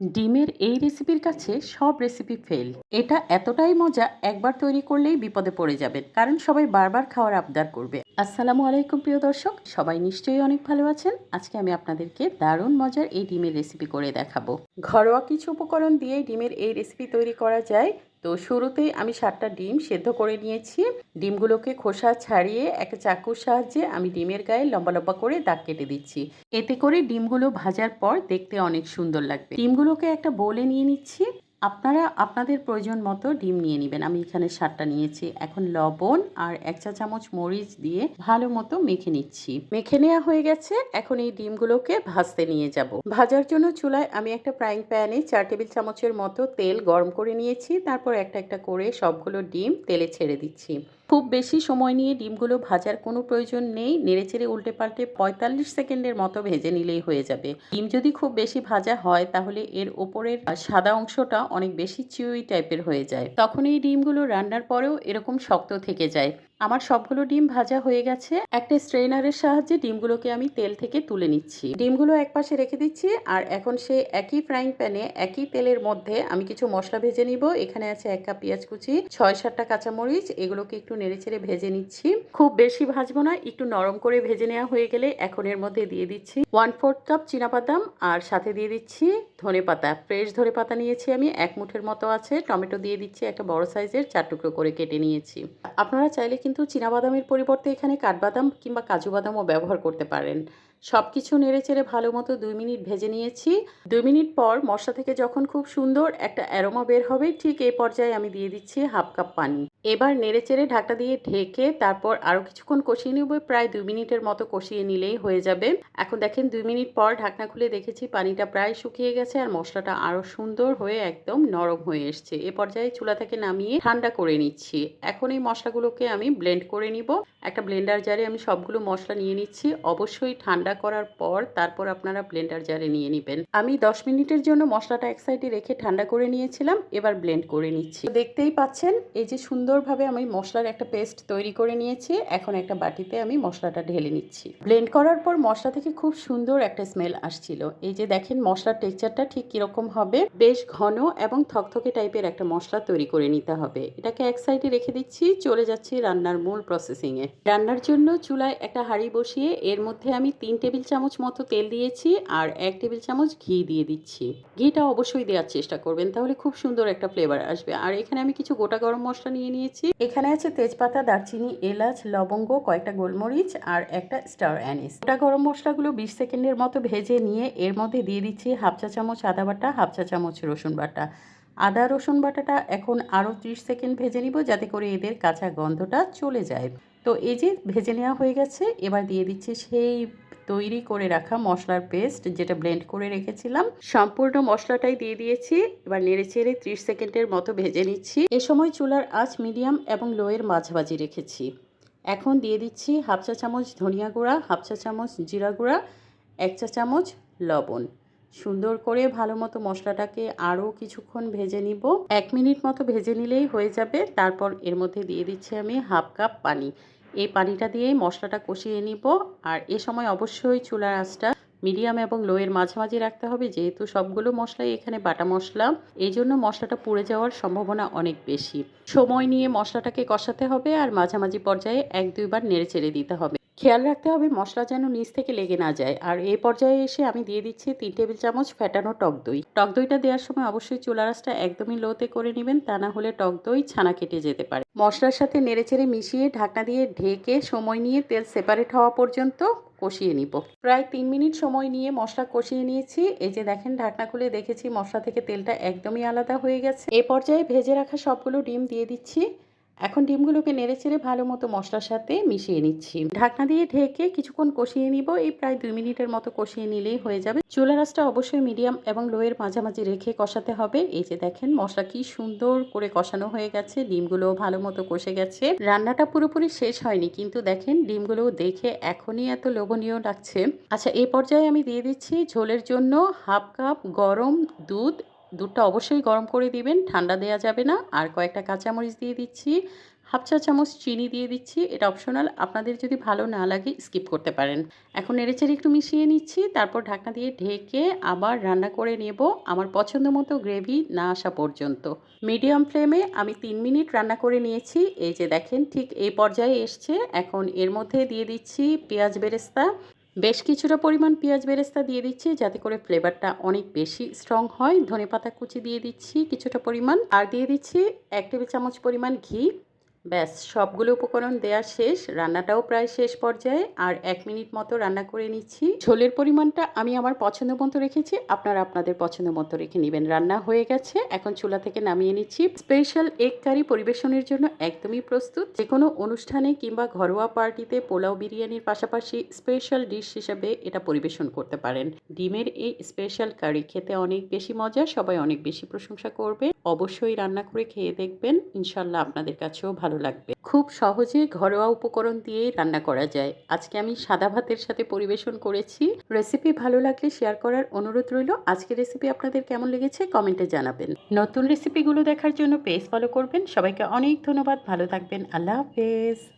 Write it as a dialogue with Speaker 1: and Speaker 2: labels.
Speaker 1: ডিমের এই রেসিপির কাছে সব রেসিপি ফেল। এটা এতটাই মজা, একবার তৈরি করলেই বিপদে পড়ে যাবেন, কারণ সবাই বারবার খাওয়ার আবদার করবে। আসসালামু আলাইকুম, প্রিয় দর্শক। সবাই নিশ্চয়ই অনেক ভালো আছেন। আজকে আমি আপনাদেরকে দারুণ মজার এই ডিমের রেসিপি করে দেখাবো। ঘরোয়া কিছু উপকরণ দিয়ে ডিমের এই রেসিপি তৈরি করা যায়। তো শুরুতেই আমি সাতটা ডিম সেদ্ধ করে নিয়েছি। ডিমগুলোকে খোসা ছাড়িয়ে একটা চাকুর সাহায্যে আমি ডিমের গায়ে লম্বা লম্বা করে দাগ কেটে দিচ্ছি। এতে করে ডিমগুলো ভাজার পর দেখতে অনেক সুন্দর লাগবে। ডিমগুলোকে একটা বোলে নিয়ে নিচ্ছি। আপনারা আপনাদের প্রয়োজন মতো ডিম নিয়ে নেবেন। আমি এখানে সারটা নিয়েছি। এখন লবণ আর এক চা চামচ মরিচ দিয়ে ভালো মতো মেখে নিচ্ছি। মেখে নেওয়া হয়ে গেছে। এখন এই ডিমগুলোকে ভাজতে নিয়ে যাব। ভাজার জন্য চুলায় আমি একটা ফ্রাইং প্যানে চার টেবিল চামচের মতো তেল গরম করে নিয়েছি। তারপর একটা একটা করে সবগুলো ডিম তেলে ছেড়ে দিচ্ছি। খুব বেশি সময় নিয়ে ডিমগুলো ভাজার কোনো প্রয়োজন নেই। নেড়েচেড়ে উল্টে পাল্টে পঁয়তাল্লিশ সেকেন্ডের মতো ভেজে নিলেই হয়ে যাবে। ডিম যদি খুব বেশি ভাজা হয়, তাহলে এর ওপরের সাদা অংশটা অনেক বেশি চিউই টাইপের হয়ে যায়। তখন এই ডিমগুলো রান্নার পরেও এরকম শক্ত থেকে যায়। আমার সবগুলো ডিম ভাজা হয়ে গেছে। একটা স্ট্রেনারের সাহায্যে ডিমগুলোকে আমি তেল থেকে তুলে নিচ্ছি। ডিমগুলো এক পাশে রেখে দিচ্ছি আর এখন সে একই ফ্রাইং প্যানে একই তেলের মধ্যে আমি কিছু মশলা ভেজে নিব। এখানে আছে এক কাপ পেঁয়াজ কুচি, ছয় সাতটা কাঁচামরিচ, এগুলোকে একটু নেড়ে নেড়েচেড়ে ভেজে নিচ্ছি। খুব বেশি ভাজবো না, একটু নরম করে ভেজে নেওয়া হয়ে গেলে এখন এর মধ্যে দিয়ে দিচ্ছি ওয়ান ফোর্থ কাপ বাদাম আর সাথে দিয়ে দিচ্ছি ধনে পাতা। ফ্রেশ ধনে পাতা নিয়েছি আমি, এক মুঠের মতো আছে। টমেটো দিয়ে দিচ্ছি একটা বড় সাইজের চার টুকরো করে কেটে নিয়েছি। আপনারা চাইলে কিন্তু বাদামের পরিবর্তে এখানে কাঠবাদাম কিংবা কাজু বাদামও ব্যবহার করতে পারেন। সব কিছু নেড়ে চেড়ে ভালো মতো দুই মিনিট ভেজে নিয়েছি। দুই মিনিট পর মশলা থেকে যখন খুব সুন্দর একটা অ্যারোমা বের হবে, ঠিক এই পর্যায়ে আমি দিয়ে দিচ্ছি হাফ কাপ পানি। এবার নেড়ে চেড়ে ঢাকা দিয়ে ঢেকে তারপর আরও কিছুক্ষণ কষিয়ে নেব, প্রায় দুই মিনিটের মতো কষিয়ে নিলেই হয়ে যাবে। এখন দেখেন দুই মিনিট পর ঢাকনা খুলে দেখেছি পানিটা প্রায় শুকিয়ে গেছে আর মশলাটা আরও সুন্দর হয়ে একদম নরম হয়ে এসছে। এ পর্যায়ে চুলা থেকে নামিয়ে ঠান্ডা করে নিচ্ছি। এখন এই মশলাগুলোকে আমি ব্লেন্ড করে নিব। একটা ব্লেন্ডার জারে আমি সবগুলো মশলা নিয়ে নিচ্ছি। অবশ্যই ঠান্ডা করার পর তারপর আপনারা ব্লেন্ডার জারে নিয়ে নেবেন। আমি দশ মিনিটের জন্য মশলাটা এক সাইডে রেখে ঠান্ডা করে নিয়েছিলাম, এবার ব্লেন্ড করে নিচ্ছি। দেখতেই পাচ্ছেন, এই যে সুন্দরভাবে আমি মশলার একটা পেস্ট তৈরি করে নিয়েছি। এখন একটা বাটিতে আমি মশলাটা ঢেলে নিচ্ছি। ব্লেন্ড করার পর মশলা থেকে খুব সুন্দর একটা স্মেল আসছিল। এই যে দেখেন মশলার টেক্সচারটা ঠিক কীরকম হবে। বেশ ঘন এবং থকথকে টাইপের একটা মশলা তৈরি করে নিতে হবে। এটাকে এক সাইডে রেখে দিচ্ছি। চলে যাচ্ছি রান্নার মূল প্রসেসিংয়ে। রান্নার জন্য চুলায় একটা হাঁড়ি বসিয়ে এর মধ্যে আমি তিন টেবিল চামচ মতো তেল দিয়েছি আর এক টেবিল চামচ ঘি দিয়ে দিচ্ছি। ঘিটা অবশ্যই দেওয়ার চেষ্টা করবেন, তাহলে খুব সুন্দর একটা ফ্লেভার আসবে। আর এখানে আমি কিছু গোটা গরম মশলা নিয়ে নিয়ে নিয়েছি। এখানে আছে তেজপাতা, দারচিনি, এলাচ, লবঙ্গ, কয়েকটা গোলমরিচ আর একটা স্টার অ্যানিস। ওটা গরম মশলাগুলো বিশ সেকেন্ডের মতো ভেজে নিয়ে এর মধ্যে দিয়ে দিচ্ছি হাফ চা চামচ আদা বাটা, হাফ চা চামচ রসুন বাটা। আদা, রসুন বাটাটা এখন আরও ত্রিশ সেকেন্ড ভেজে নিব যাতে করে এদের কাঁচা গন্ধটা চলে যায়। তো এই যে ভেজে নেওয়া হয়ে গেছে, এবার দিয়ে দিচ্ছি সেই তৈরি করে রাখা মশলার পেস্ট যেটা ব্লেন্ড করে রেখেছিলাম। সম্পূর্ণ মশলাটাই দিয়ে দিয়েছি, এবার নেড়ে চেড়ে ত্রিশ সেকেন্ডের মতো ভেজে নিচ্ছি। এ সময় চুলার আঁচ মিডিয়াম এবং লোয়ের মাঝামাঝি রেখেছি। এখন দিয়ে দিচ্ছি হাফ চা চামচ ধনিয়া গুঁড়া, হাফ চা চামচ জিরা গুঁড়া, এক চা চামচ লবণ। সুন্দর করে ভালো মতো মশলাটাকে আরও কিছুক্ষণ ভেজে নিব। এক মিনিট মতো ভেজে নিলেই হয়ে যাবে। তারপর এর মধ্যে দিয়ে দিচ্ছি আমি হাফ কাপ পানি। এই পানিটা দিয়েই মশলাটা কষিয়ে নিব। আর এ সময় অবশ্যই চুলার আঁচটা মিডিয়াম এবং লোয়ের মাঝামাঝি রাখতে হবে। যেহেতু সবগুলো মশলাই এখানে বাটা মশলা এই জন্য মশলাটা পুড়ে যাওয়ার সম্ভাবনা অনেক বেশি। সময় নিয়ে মশলাটাকে কষাতে হবে আর মাঝামাঝি পর্যায়ে এক দুইবার নেড়ে চেড়ে দিতে হবে। খেয়াল রাখতে হবে মশলা যেন নিচ থেকে লেগে না যায়। আর এই পর্যায়ে এসে আমি দিয়ে দিচ্ছি তিন টেবিল চামচ ফ্যাটানো টক দই। টক দইটা দেওয়ার সময় অবশ্যই চুলা রাসটা একদমই লোতে করে নেবেন, তা না হলে টক দই ছানা কেটে যেতে পারে। মশলার সাথে নেড়েচেড়ে মিশিয়ে ঢাকনা দিয়ে ঢেকে সময় নিয়ে তেল সেপারেট হওয়া পর্যন্ত কষিয়ে নিব। প্রায় তিন মিনিট সময় নিয়ে মশলা কষিয়ে নিয়েছি। এই যে দেখেন, ঢাকনা খুলে দেখেছি মশলা থেকে তেলটা একদমই আলাদা হয়ে গেছে। এ পর্যায়ে ভেজে রাখা সবগুলো ডিম দিয়ে দিচ্ছি। এখন ডিমগুলোকে নেড়ে চেড়ে ভালো মতো মশলার সাথে মিশিয়ে নিচ্ছি। ঢাকনা দিয়ে ঢেকে কিছুক্ষণ কষিয়ে নিব। এই প্রায় দুই মিনিটের মতো কষিয়ে নিলেই হয়ে যাবে। চুলা রাসটা অবশ্যই মিডিয়াম এবং লোয়ের মাঝামাঝি রেখে কষাতে হবে। এই যে দেখেন, মশলা কি সুন্দর করে কষানো হয়ে গেছে। ডিমগুলো ভালো মতো কষে গেছে। রান্নাটা পুরোপুরি শেষ হয়নি, কিন্তু দেখেন ডিমগুলো দেখে এখনই এত লোভনীয় লাগছে। আচ্ছা এই পর্যায়ে আমি দিয়ে দিচ্ছি ঝোলের জন্য হাফ কাপ গরম দুধ দুধটা অবশ্যই গরম করে দিবেন, ঠান্ডা দেওয়া যাবে না। আর কয়েকটা কাঁচামরিচ দিয়ে দিচ্ছি, হাফ চা চামচ চিনি দিয়ে দিচ্ছি, এটা অপশনাল। আপনাদের যদি ভালো না লাগে, স্কিপ করতে পারেন। এখন নেড়েচেড়ে একটু মিশিয়ে নিচ্ছি, তারপর ঢাকনা দিয়ে ঢেকে আবার রান্না করে নেব আমার পছন্দ মতো গ্রেভি না আসা পর্যন্ত। মিডিয়াম ফ্লেমে আমি তিন মিনিট রান্না করে নিয়েছি, এই যে দেখেন ঠিক এই পর্যায়ে এসছে। এখন এর মধ্যে দিয়ে দিচ্ছি পেঁয়াজ বেরেস্তা বেশ কিছুটা পরিমাণ পেঁয়াজ বেরেস্তা দিয়ে দিচ্ছি, যাতে করে ফ্লেভারটা অনেক বেশি স্ট্রং হয়। ধনে পাতা কুচি দিয়ে দিচ্ছি কিছুটা পরিমাণ। আর দিয়ে দিচ্ছি এক টেবিল চামচ পরিমাণ ঘি। ব্যাস, সবগুলো উপকরণ দেওয়া শেষ, রান্নাটাও প্রায় শেষ পর্যায়ে, আর এক মিনিট মতো রান্না করে নিচ্ছি। ঝোলের পরিমাণটা আমি আমার পছন্দ মতো রেখেছি, আপনারা আপনাদের পছন্দ মতো রেখে নেবেন। রান্না হয়ে গেছে, এখন চুলা থেকে নামিয়ে নিচ্ছি। স্পেশাল এগ কারি পরিবেশনের জন্য একদমই প্রস্তুত। যে কোনো অনুষ্ঠানে কিংবা ঘরোয়া পার্টিতে পোলাও বিরিয়ানির পাশাপাশি স্পেশাল ডিশ হিসেবে এটা পরিবেশন করতে পারেন। ডিমের এই স্পেশাল কারি খেতে অনেক বেশি মজা, সবাই অনেক বেশি প্রশংসা করবে। অবশ্যই রান্না করে খেয়ে দেখবেন। ইনশাল্লাহ আপনাদের কাছেও ভালো লাগবে। খুব সহজে ঘরোয়া উপকরণ দিয়েই রান্না করা যায়। আজকে আমি সাদা ভাতের সাথে পরিবেশন করেছি। রেসিপি ভালো লাগলে শেয়ার করার অনুরোধ রইল। আজকে রেসিপি আপনাদের কেমন লেগেছে কমেন্টে জানাবেন। নতুন রেসিপিগুলো দেখার জন্য পেজ ফলো করবেন। সবাইকে অনেক ধন্যবাদ। ভালো থাকবেন। আল্লাহ হাফেজ।